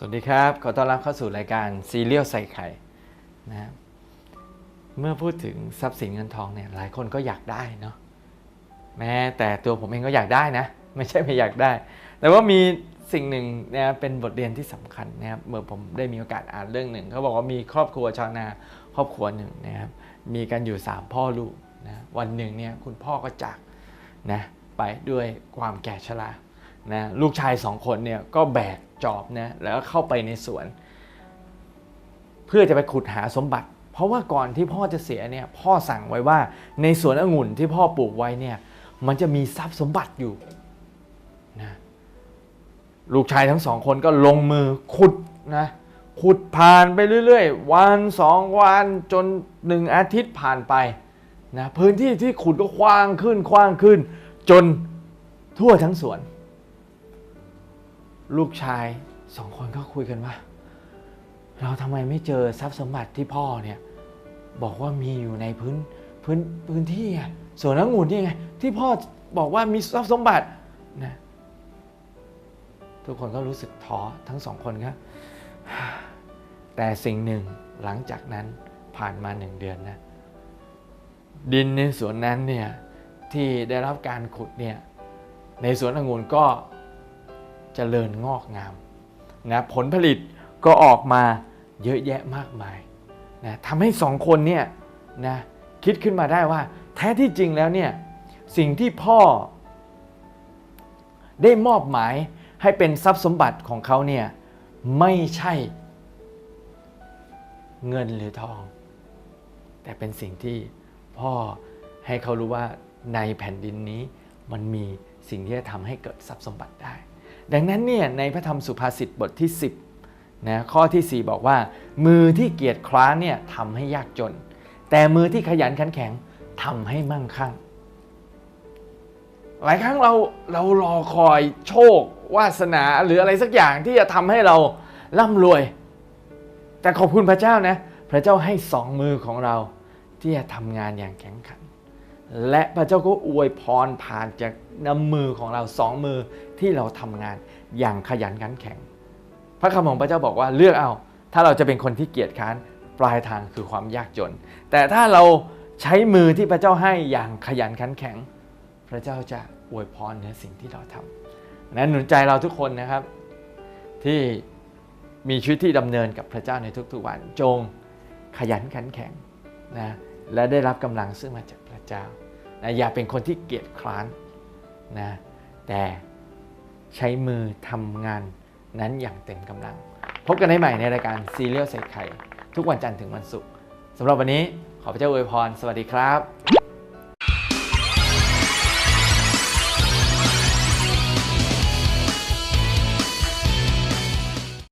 สวัสดีครับ ขอต้อนรับเข้าสู่รายการซีเรียลใส่ไข่นะครับเมื่อพูดถึงทรัพย์สินเงินทองเนี่ยหลายคนก็อยากได้เนาะแม้แต่ตัวผมเองก็อยากได้นะ ไม่ใช่ไม่อยากได้ แต่ว่ามีสิ่งหนึ่งนะครับเป็นบทเรียนที่สำคัญนะครับเมื่อผมได้มีโอกาสอ่านเรื่องหนึ่งเขาบอกว่ามีครอบครัวชาวนาครอบครัวหนึ่งนะครับมีกันอยู่ 3 พ่อลูกนะวันหนึ่งเนี่ยคุณพ่อก็จากนะไปด้วยความแก่ชรา นะลูกชายสองคนเนี่ยก็แบกจอบนะแล้วเข้าไปในสวน เพื่อจะไปขุดหาสมบัติ เพราะว่าก่อนที่พ่อจะเสียเนี่ยพ่อสั่งไว้ว่าในสวนองุ่นที่พ่อปลูกไว้เนี่ยมันจะมีทรัพย์สมบัติอยู่นะลูกชายทั้งสองคนก็ลงมือขุดนะขุดผ่านไปเรื่อยๆ วันสองวันจนหนึ่งอาทิตย์ผ่านไปนะพื้นที่ที่ขุดก็กว้างขึ้นกว้างขึ้น จนทั่วทั้งสวน ลูกชายสองคนก็คุยกันว่า เราทำไมไม่เจอทรัพย์สมบัติที่พ่อเนี่ยบอกว่ามีอยู่ในพื้นพื้นพื้นที่อะสวนองุ่นนี่ไงที่พ่อบอกว่ามีทรัพย์สมบัตินะทุกคนก็รู้สึกท้อทั้งสองคนครับแต่สิ่งหนึ่งหลังจากนั้นผ่านมาหนึ่งเดือนนะดินในสวนนั้นเนี่ยที่ได้รับการขุดเนี่ยในสวนองุ่นก็ เจริญงอกงามนะผลผลิตก็ออกมาเยอะแยะมากมายนะทำให้สองคนเนี่ยนะคิดขึ้นมาได้ว่า แท้ที่จริงแล้วเนี่ยสิ่งที่พ่อ ได้มอบหมายให้เป็นทรัพย์สมบัติของเขาเนี่ยไม่ใช่ เงินหรือทอง แต่เป็นสิ่งที่พ่อให้เขารู้ว่าในแผ่นดินนี้มันมีสิ่งที่จะทำให้เกิดทรัพย์สมบัติได้ ดังนั้นเนี่ยในพระธรรมสุภาษิตบทที่ 10นะข้อที่ 4 บอกว่า มือที่เกียจคร้านเนี่ยทำให้ยากจน แต่มือที่ขยันขันแข็งทำให้มั่งคั่ง หลายครั้งเราเรารอคอยโชควาสนาหรืออะไรสักอย่างที่จะทำให้เราร่ำรวย แต่ขอบคุณพระเจ้านะพระเจ้าให้สองมือของเราที่จะทำงานอย่างแข็งขัน และพระเจ้าก็อวยพรผ่านจากน้ำมือของเราสองมือที่เราทำงานอย่างขยันขันแข็ง พระคำของพระเจ้าบอกว่าเลือกเอา ถ้าเราจะเป็นคนที่เกียจค้านปลายทางคือความยากจน แต่ถ้าเราใช้มือที่พระเจ้าให้อย่างขยันขันแข็ง พระเจ้าจะอวยพรในสิ่งที่เราทำนั้นหนุนใจเราทุกคนนะครับ ที่มีชีวิตที่ดำเนินกับพระเจ้าในทุกๆวันจงขยันขันแข็งนะและได้รับกำลังซึ่งมาจาก เจ้านะอย่าเป็นคนที่เกียจคร้านนะแต่ใช้มือทำงานนั้นอย่างเต็มกำลัง พบกันได้ใหม่ในรายการซีเรียลใส่ไข่ ทุกวันจันทร์ถึงวันศุกร์สำหรับวันนี้ขอพระเจ้าอวยพร สวัสดีครับ